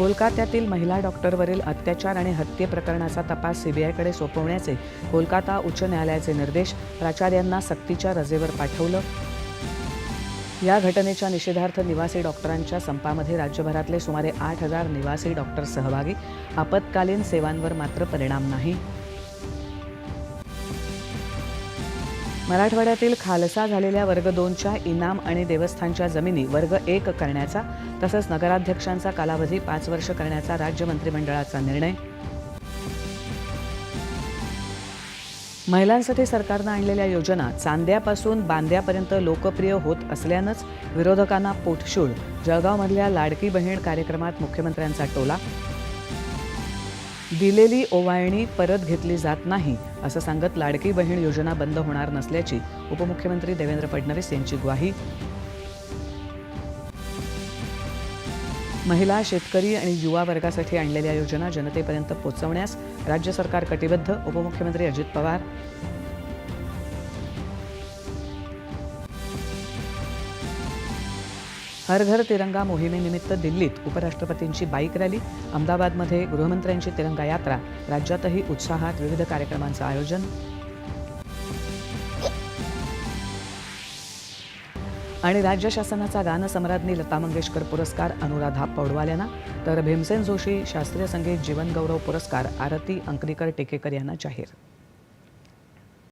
कोलकात्यातील महिला डॉक्टरवरील अत्याचार आणि हत्ये प्रकरणाचा तपास सीबीआयकडे सोपवण्याचे कोलकाता उच्च न्यायालयाचे निर्देश प्राचार्यांना सक्तीच्या रजेवर पाठवलं. या घटनेच्या निषेधार्थ निवासी डॉक्टरांच्या संपामध्ये राज्यभरातले सुमारे आठ हजार निवासी डॉक्टर सहभागी आपत्कालीन सेवांवर मात्र परिणाम नाही. मराठवाड्यातील खालसा झालेल्या वर्ग दोनच्या इनाम आणि देवस्थानच्या जमिनी वर्ग एक करण्याचा तसंच नगराध्यक्षांचा कालावधी पाच वर्ष करण्याचा राज्य मंत्रिमंडळाचा निर्णय. महिलांसाठी सरकारनं आणलेल्या योजना चांद्यापासून बांद्यापर्यंत लोकप्रिय होत असल्यानंच विरोधकांना पोटशूळ जळगावमधल्या लाडकी बहीण कार्यक्रमात मुख्यमंत्र्यांचा टोला दिलेली ओवाळणी परत घेतली जात नाही असं सांगत लाडकी बहीण योजना बंद होणार नसल्याची उपमुख्यमंत्री देवेंद्र फडणवीस यांची ग्वाही. महिला शेतकरी आणि युवा वर्गासाठी आणलेल्या योजना जनतेपर्यंत पोहोचवण्यास राज्य सरकार कटिबद्ध उपमुख्यमंत्री अजित पवार हर घर तिरंगा मोहिमेनिमित्त दिल्लीत उपराष्ट्रपतींची बाईक रॅली अहमदाबादमध्ये गृहमंत्र्यांची तिरंगा यात्रा राज्यातही उत्साहात विविध कार्यक्रमांचं आयोजन. आणि राज्य शासनाचा गानसम्राज्ञी लता मंगेशकर पुरस्कार अनुराधा पौडवाल यांना तर भीमसेन जोशी शास्त्रीय संगीत जीवनगौरव पुरस्कार आरती अंकरीकर टेकेकर यांना जाहीर.